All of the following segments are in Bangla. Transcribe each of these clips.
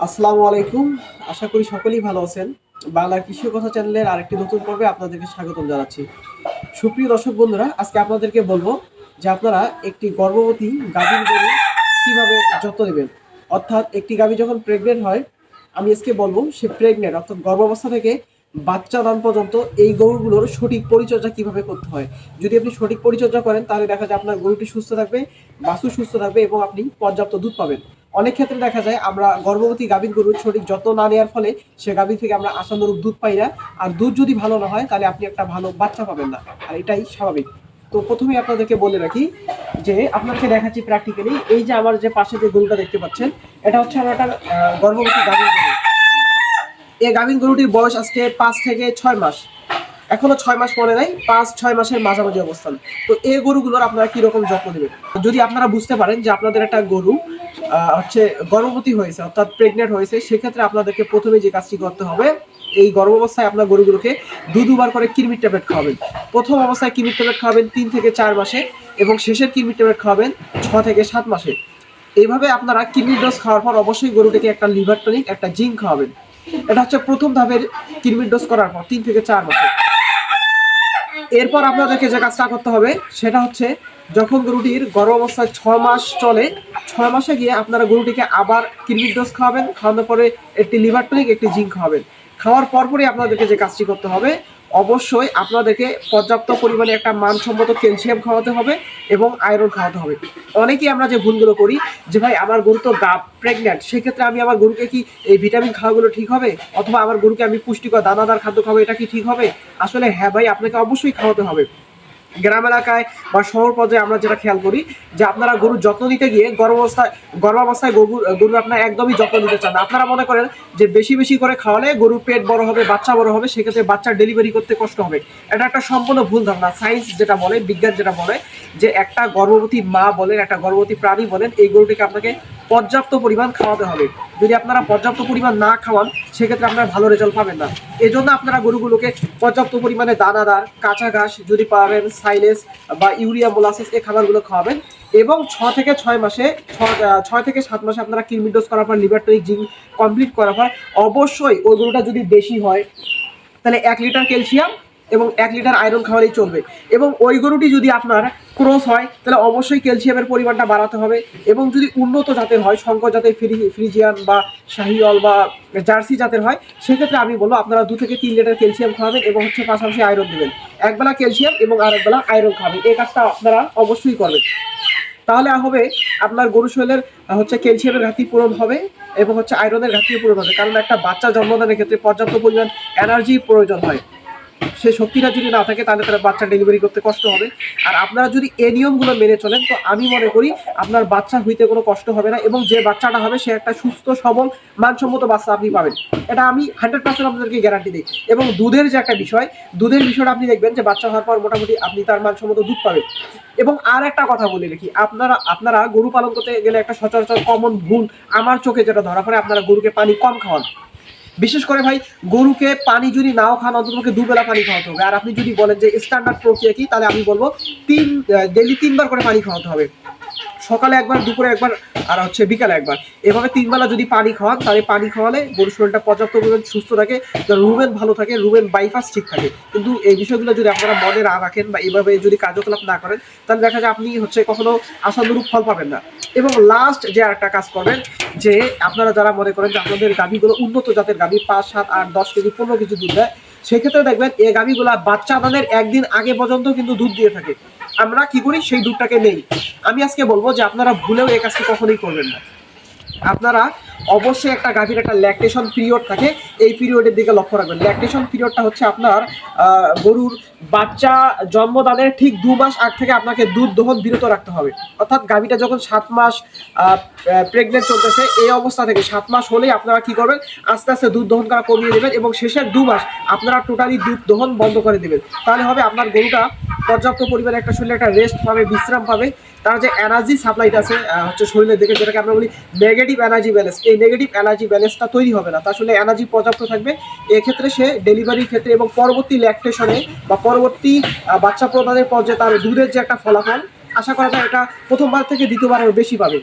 আসসালামু আলাইকুম। আশা করি সকলেই ভালো আছেন। বাংলার কৃষি কথা চ্যানেলের আরেকটি নতুন পর্বে আপনাদেরকে স্বাগতম জানাচ্ছি। সুপ্রিয় দর্শক বন্ধুরা, আজকে আপনাদেরকে বলব যে আপনারা একটি গর্ভবতী গাভীর গরু কীভাবে যত্ন নেবেন? অর্থাৎ একটি গাভী যখন প্রেগনেন্ট হয়, আমি আজকে বলব সে প্রেগনেন্ট অর্থাৎ গর্ভাবস্থা থেকে বাচ্চা দান পর্যন্ত এই গরুগুলোর সঠিক পরিচর্যা কীভাবে করতে হয়? যদি আপনি সঠিক পরিচর্যা করেন, তাহলে দেখা যায় আপনার গরুটি সুস্থ থাকবে বাসু সুস্থ থাকবে এবং আপনি পর্যাপ্ত দুধ পাবেন। অনেক ক্ষেত্রে দেখা যায় আমরা গর্ভবতী গাভীর গরুর সঠিক যত্ন না নেওয়ার ফলে সে গাভীর থেকে আমরা আশানুরূপ দুধ পাই না। আর দুধ যদি ভালো না হয়, তাহলে আপনি একটা ভালো বাচ্চা পাবেন না। আর এটাই স্বাভাবিক। তো প্রথমেই আপনাদেরকে বলে রাখি যে আপনাকে দেখাচ্ছি প্র্যাকটিক্যালি এই যে আমার যে পাশে যে গরুটা দেখতে পাচ্ছেন, এটা হচ্ছে আমার একটা গর্ভবতী গাভীর গরু। এই গাভীর গরুটির বয়স আজকে পাঁচ থেকে ছয় মাস। এখনও ছয় মাস পরে নাই, পাঁচ ছয় মাসের মাঝামাঝি অবস্থান। তো এই গরুগুলোর আপনারা কীরকম যত্ন নেবেন? যদি আপনারা বুঝতে পারেন যে আপনাদের একটা গরু হচ্ছে গর্ভবতী হয়েছে, অর্থাৎ প্রেগনেন্ট হয়েছে, সেক্ষেত্রে আপনাদেরকে প্রথমে যে কাজটি করতে হবে, এই গর্ভ অবস্থায় আপনার গরুগুলোকে দু দুবার করে কিরমির ট্যাবলেট খাওয়াবেন। প্রথম অবস্থায় কিরমির ট্যাবলেট খাওয়াবেন তিন থেকে চার মাসে এবং শেষের কিরমির ট্যাবলেট খাওয়াবেন ছ থেকে সাত মাসে। এইভাবে আপনারা কিডনি ডোজ খাওয়ার পর অবশ্যই গরুটিকে একটা লিভার টনিক, একটা জিঙ্ক খাওয়াবেন। এটা হচ্ছে প্রথম ধাপের কিডনি ডোজ করার পর, তিন থেকে চার মাসে। এরপর আপনাদেরকে যে কাজটা করতে হবে, সেটা হচ্ছে যখন গরুটির গর্ভ অবস্থায় ছ মাস চলে ছয় মাসে গিয়ে আপনারা গরুটিকে আবার কিডনি ডোজ খাওয়াবেন, খাওয়ানোর পরে একটি লিভার টনিক, একটি জিঙ্ক খাওয়াবেন। খাওয়ার পরপরই আপনাদেরকে যে কাজটি করতে হবে, অবশ্যই আপনাদেরকে পর্যাপ্ত পরিমাণে একটা মানসম্মত ক্যালসিয়াম খাওয়াতে হবে এবং আয়রন খাওয়াতে হবে। অনেকেই আমরা যে ভুলগুলো করি, যে ভাই আমার গরু তো গা প্রেগনেন্ট সেক্ষেত্রে আমি আমার গরুকে কি এই ভিটামিন খাওয়াগুলো ঠিক হবে? অথবা আমার গরুকে আমি পুষ্টিকর দানাদার খাদ্য খাব এটা কি ঠিক হবে? আসলে হ্যাঁ ভাই, আপনাকে অবশ্যই খাওয়াতে হবে। গ্রাম এলাকায় বা শহর পর্যায়ে আমরা যেটা খেয়াল করি যে আপনারা গরুর যত্ন নিতে গিয়ে গর্ভাবস্থায় গর্ভাবস্থায় গরু গরুর আপনার একদমই যত্ন নিতে চান আপনারা মনে করেন যে বেশি বেশি করে খাওয়ালে গরুর পেট বড় হবে, বাচ্চা বড় হবে, সেক্ষেত্রে বাচ্চার ডেলিভারি করতে কষ্ট হবে। এটা একটা সম্পূর্ণ ভুল ধারণা। সায়েন্স যেটা বলে, বিজ্ঞান যেটা বলে, যে একটা গর্ভবতী মা বলেন, একটা গর্ভবতী প্রাণী বলেন, এই গরুটিকে আপনাকে পর্যাপ্ত পরিমাণ খাওয়াতে হবে। যদি আপনারা পর্যাপ্ত পরিমাণ না খাওয়ান, সেক্ষেত্রে আপনারা ভালো রেজাল্ট পাবেন না। এই জন্য আপনারা গরুগুলোকে পর্যাপ্ত পরিমাণে দানাদার, কাঁচা ঘাস, যদি পারেন সাইলেস বা ইউরিয়া, মোলাসিস এই খাবারগুলো খাওয়াবেন এবং ছ থেকে ছয় মাসে ছয় থেকে সাত মাসে আপনারা ডোজ করার পর লিভার জিঙ্ক কমপ্লিট করার পর, অবশ্যই ওই গরুটা যদি দেশি হয়, তাহলে এক লিটার ক্যালসিয়াম এবং এক লিটার আয়রন খাওয়ালেই চলবে। এবং ওই গরুটি যদি আপনার ক্রস হয়, তাহলে অবশ্যই ক্যালসিয়ামের পরিমাণটা বাড়াতে হবে এবং যদি উন্নত জাতের হয় শঙ্কর জাতের ফ্রি, ফ্রিজিয়ান বা শাহিওল বা জার্সি জাতের হয়, সেক্ষেত্রে আমি বলব আপনারা দু থেকে তিন লিটার ক্যালসিয়াম খাওয়াবেন এবং হচ্ছে পাশাপাশি আয়রন দেবেন। একবেলা ক্যালসিয়াম এবং আরেকবেলা আয়রন খাবেন। এই কাজটা আপনারা অবশ্যই করবেন। তাহলে হবে আপনার গরু শরীরের হচ্ছে ক্যালসিয়ামের ঘাটতি পূরণ হবে এবং হচ্ছে আয়রনের ঘাটতি পূরণ হবে। কারণ একটা বাচ্চা জন্মদানের ক্ষেত্রে পর্যাপ্ত পরিমাণ এনার্জি প্রয়োজন হয়। সেই শক্তিটা যদি না থাকে, তাহলে তারা বাচ্চা ডেলিভারি করতে কষ্ট হবে। আর আপনারা যদি এই নিয়মগুলো মেনে চলেন, তো আমি মনে করি আপনার বাচ্চা হইতে কোনো কষ্ট হবে না এবং যে বাচ্চাটা হবে, সে একটা সুস্থ, সবল, মানসম্মত বাচ্চা আপনি পাবেন। এটা আমি হান্ড্রেড পার্সেন্ট আপনাদেরকে গ্যারান্টি দিই। এবং দুধের যে একটা বিষয়, দুধের বিষয়টা আপনি দেখবেন যে বাচ্চা হওয়ার পর মোটামুটি আপনি তার মানসম্মত দুধ পাবেন। এবং আর একটা কথা বলে রেখি, আপনারা আপনারা গরু পালন করতে গেলে একটা সচরাচর কমন ভুল আমার চোখে যেটা ধরা পড়ে, আপনারা গরুকে পানি কম খাওয়ান। বিশেষ করে ভাই, গরুকে পানি যদি নাও খান, অন্তত দুবেলা পানি খাওয়াতে হবে। আর আপনি যদি বলেন যে স্ট্যান্ডার্ড প্রক্রিয়া কি, তাহলে আমি বলব তিন ডেলি তিনবার করে পানি খাওয়াতে হবে। সকালে একবার, দুপুরে একবার, আর হচ্ছে বিকালে একবার। এভাবে তিনবেলা যদি পানি খাওয়ান, তাহলে পানি খাওয়ালে গরুর শরীরটা পর্যাপ্ত পরিমাণ সুস্থ থাকে রুমেন ভালো থাকে রুমেন বাইপাস ঠিক থাকে। কিন্তু এই বিষয়গুলো যদি আপনারা মনে না রাখেন বা এইভাবে যদি কার্যকলাপ না করেন, তাহলে দেখা যায় আপনি হচ্ছে কখনো আশানুরূপ ফল পাবেন না। এবং লাস্ট যে আরেকটা কাজ করবেন, যে আপনারা যারা মনে করেন যে আপনাদের গাভীগুলো উন্নত জাতের গাভী, পাঁচ, সাত, আট, দশ কেজি, পনেরো কেজি দুধ দেয়, সেক্ষেত্রে দেখবেন এই গাভীগুলা বাচ্চা দানের একদিন আগে পর্যন্ত কিন্তু দুধ দিয়ে থাকে। আমরা কি করি? সেই দুধটাকে নেই। আমি আজকে বলব যে আপনারা ভুলেও এই কাজটি কখনোই করবেন না। আপনারা অবশ্যই একটা গাভীর একটা ল্যাকটেশন পিরিয়ড থাকে। এই পিরিয়ডের দিকে লক্ষ্য রাখবেন। ল্যাকটেশন পিরিয়ডটা হচ্ছে আপনার গরুর বাচ্চা জন্মদানের ঠিক দু মাস আগ থেকে আপনাকে দুধ দহন বিরত রাখতে হবে। অর্থাৎ গাভীটা যখন সাত মাস প্রেগনেন্ট চলতেছে, এই অবস্থা থেকে সাত মাস হলেই আপনারা কি করবেন? আস্তে আস্তে দুধ দহন করা কমিয়ে দেবেন এবং শেষের দু মাস আপনারা টোটালি দুধ দহন বন্ধ করে দেবেন। তাহলে হবে আপনার গরুটা পর্যাপ্ত পরিমাণে একটা শরীরে একটা রেস্ট পাবে, বিশ্রাম পাবে। তার যে এনার্জি সাপ্লাইটা আছে হচ্ছে শরীরের দিকে, যেটাকে আমরা বলি নেগেটিভ এনার্জি ব্যালেন্স এই নেগেটিভ এনার্জি ব্যালেন্সটা তৈরি হবে না। তার আসলে এনার্জি পর্যাপ্ত থাকবে। এক্ষেত্রে সে ডেলিভারির ক্ষেত্রে এবং পরবর্তী ল্যাকটেশনে বা পরবর্তী বাচ্চা প্রদানের পর যে তার দুধের যে একটা ফলাফল, আশা করা যায় এটা প্রথমবার থেকে দ্বিতীয়বার বেশি পাবে।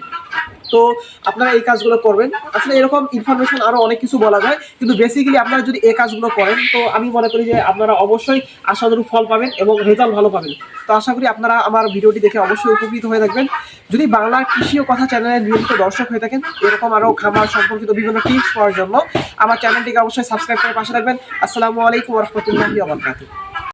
তো আপনারা এই কাজগুলো করবেন। আসলে এরকম ইনফরমেশন আরও অনেক কিছু বলা যায়, কিন্তু বেসিক্যালি আপনারা যদি এই কাজগুলো করেন, তো আমি মনে করি যে আপনারা অবশ্যই আশানুরূপ ফল পাবেন এবং রেজাল্ট ভালো পাবেন। তো আশা করি আপনারা আমার ভিডিওটি দেখে অবশ্যই উপকৃত হয়ে থাকবেন। যদি বাংলা কৃষি ও কথা চ্যানেলের নিয়মিত দর্শক হয়ে থাকেন, এরকম আরও খামার সম্পর্কিত বিভিন্ন টিপস পাওয়ার জন্য, আমার চ্যানেলটিকে অবশ্যই সাবস্ক্রাইব করে পাশে রাখবেন আসসালামু আলাইকুম রহমতুল্লাহি ওয়া বারাকাতুহু।